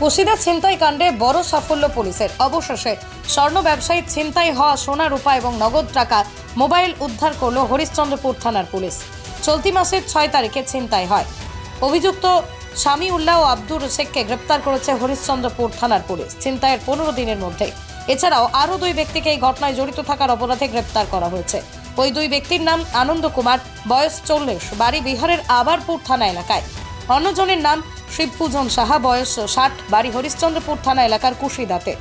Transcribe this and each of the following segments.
কুশিদা ছিনতাই কাণ্ডে বড় সাফল্য পুলিশের। অবশেষে স্বর্ণ ব্যবসায়ী ছিনতাই হওয়া সোনা, রূপা এবং নগদ টাকা মোবাইল উদ্ধার করল হরিশ্চন্দ্রপুর থানার পুলিশ। চলতি মাসের ছয় তারিখে ছিনতাই হয়। অভিযুক্ত স্বামী উল্লাহ ও আব্দুর শেখকে গ্রেপ্তার করেছে হরিশ্চন্দ্রপুর থানার পুলিশ ছিনতাইয়ের পনেরো দিনের মধ্যে। এছাড়াও আরও দুই ব্যক্তিকে এই ঘটনায় জড়িত থাকার অপরাধে গ্রেপ্তার করা হয়েছে। ওই দুই ব্যক্তির নাম আনন্দ কুমার, বয়স চল্লিশ, বাড়ি বিহারের আবারপুর থানা এলাকায়। অন্যজনের নাম শিবপূজন সাহা, বয়স ষাট, বাড়ি হরিশ্চন্দ্রপুর থানা এলাকার কুশিদাতে।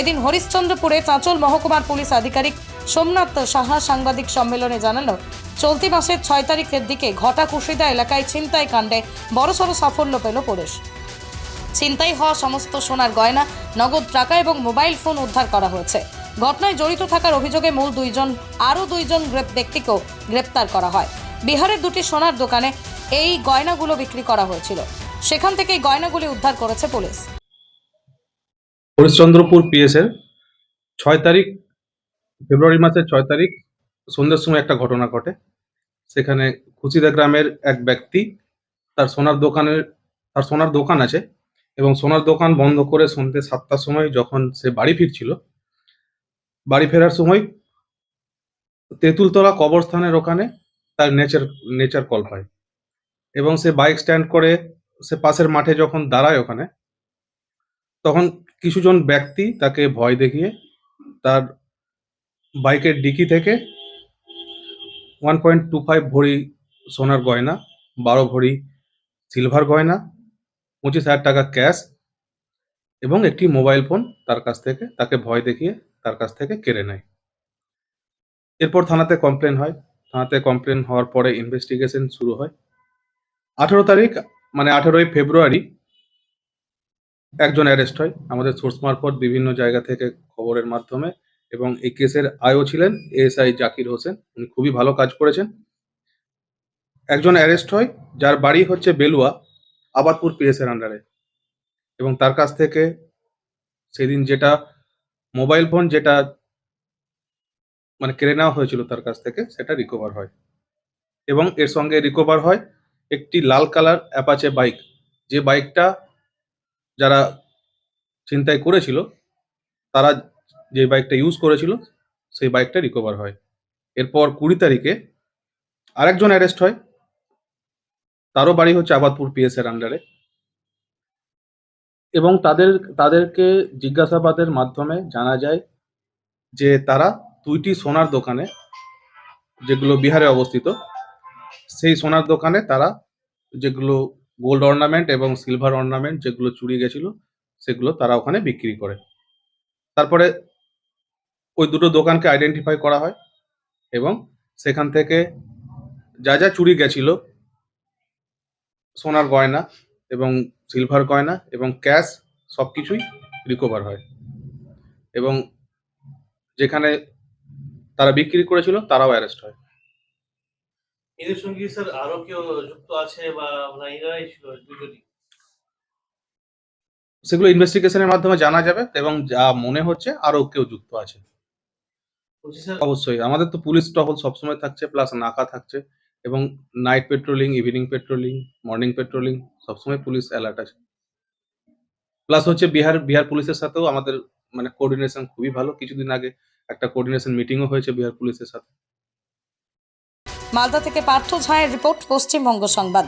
এদিন হরিশ্চন্দ্রপুরে চাঁচল মহকুমার পুলিশ আধিকারিক সোমনাথ সাহা সাংবাদিক সম্মেলনে জানালো, চলতি মাসের ছয় তারিখের দিকে ঘটা কুশিদা এলাকায় ছিনতাই কাণ্ডে বড়সড় সাফল্য পেল পুলিশ। ছিনতাই হওয়া সমস্ত সোনার গয়না, নগদ টাকা এবং মোবাইল ফোন উদ্ধার করা হয়েছে। ঘটনায় জড়িত থাকার অভিযোগে মূল দুইজন, আরও দুইজন ব্যক্তিকেও গ্রেপ্তার করা হয়। বিহারের দুটি সোনার দোকানে এই গয়নাগুলো বিক্রি করা হয়েছিল। সেখান থেকে গয়নাগুলি উদ্ধার করেছে পুলিশ। হরিশ্চন্দ্রপুর পিএসের ছয় তারিখ, ফেব্রুয়ারি মাসের ছয় তারিখ, সন্ধ্যের সময় একটা ঘটনা ঘটে। সেখানে খুচিদা গ্রামের এক ব্যক্তি তার সোনার দোকানের, তার সোনার দোকান আছে এবং সোনার দোকান বন্ধ করে সন্ধ্যে সাতটার সময় যখন সে বাড়ি ফিরছিল, বাড়ি ফেরার সময় তেঁতুলতলা কবরস্থানের ওখানে তার নেচার নেচার কল হয় এবং সে বাইক স্ট্যান্ড করে সে পাশের মাঠে যখন দাঁড়ায় ওখানে, তখন কিছুজন ব্যক্তি তাকে ভয় দেখিয়ে তার বাইকের ডিকি থেকে ওয়ান পয়েন্ট টু ফাইভ ভরি সোনার গয়না, বারো ভরি সিলভার গয়না, পঁচিশ হাজার টাকা ক্যাশ এবং একটি মোবাইল ফোন তার কাছ থেকে, তাকে ভয় দেখিয়ে তার কাছ থেকে কেড়ে নেয়। এরপর থানাতে কমপ্লেন হয়। থানাতে কমপ্লেন হওয়ার পরে ইনভেস্টিগেশন শুরু হয়। আঠেরো তারিখ মানে আঠেরোই ফেব্রুয়ারি একজন অ্যারেস্ট হয় আমাদের সোর্স মারফত বিভিন্ন জায়গা থেকে খবরের মাধ্যমে এবং এই কেসের আয়ও ছিলেন এএসআই জাকির হোসেন। উনি খুবই ভালো কাজ করেছেন। একজন অ্যারেস্ট হয়, যার বাড়ি হচ্ছে বেলুয়া, আবাদপুর পিএসের আন্ডারে এবং তার কাছ থেকে সেদিন যেটা মোবাইল ফোন যেটা মানে কেড়ে নেওয়া হয়েছিল তার কাছ থেকে সেটা রিকভার হয়। এবং এর সঙ্গে রিকভার হয় একটি লাল কালার অ্যাপাচে বাইক। যে বাইকটা যারা ছিনতাই করেছিল, তারা যে বাইকটা ইউজ করেছিল, সেই বাইকটা রিকভার হয়। এরপর কুড়ি তারিখে আরেকজন অ্যারেস্ট হয়। তারও বাড়ি হচ্ছে আবাদপুর পিএস এর আন্ডারে এবং তাদের, তাদেরকে জিজ্ঞাসাবাদের মাধ্যমে জানা যায় যে তারা দুইটি সোনার দোকানে, যেগুলো বিহারে অবস্থিত সেই সোনার দোকানে তারা যেগুলো গোল্ড অর্নামেন্ট এবং সিলভার অর্নামেন্ট যেগুলো চুরি গেছিল, সেগুলো তারা ওখানে বিক্রি করে। তারপরে ওই দুটো দোকানকে আইডেন্টিফাই করা হয় এবং সেখান থেকে যা যা চুরি গেছিল, সোনার গয়না এবং সিলভার গয়না এবং ক্যাশ সব কিছুই রিকভার হয়। এবং যেখানে তারা বিক্রি করেছিল, তারাও অ্যারেস্ট হয়। এদের সঙ্গে স্যার আরও কেউ যুক্ত আছে বা না এনারাই ছিল দুজনই? সেগুলো ইনভেস্টিগেশনের মাধ্যমে জানা যাবে এবং যা মনে হচ্ছে আরও কেউ যুক্ত আছে। অবশ্যই। আমাদের তো পুলিশ টহল সবসময় থাকছে প্লাস নাকা থাকছে এবং night patrolling evening patrolling morning patrolling সবসময় পুলিশ অ্যালার্ট আছে। প্লাস হচ্ছে বিহার বিহার পুলিশের সাথেও আমাদের মানে কোঅর্ডিনেশন খুবই ভালো। কিছুদিন আগে একটা কোঅর্ডিনেশন মিটিংও হয়েছে বিহার পুলিশের সাথে। মালদা থেকে পার্থ ঝায়ের রিপোর্ট পশ্চিমবঙ্গ সংবাদ।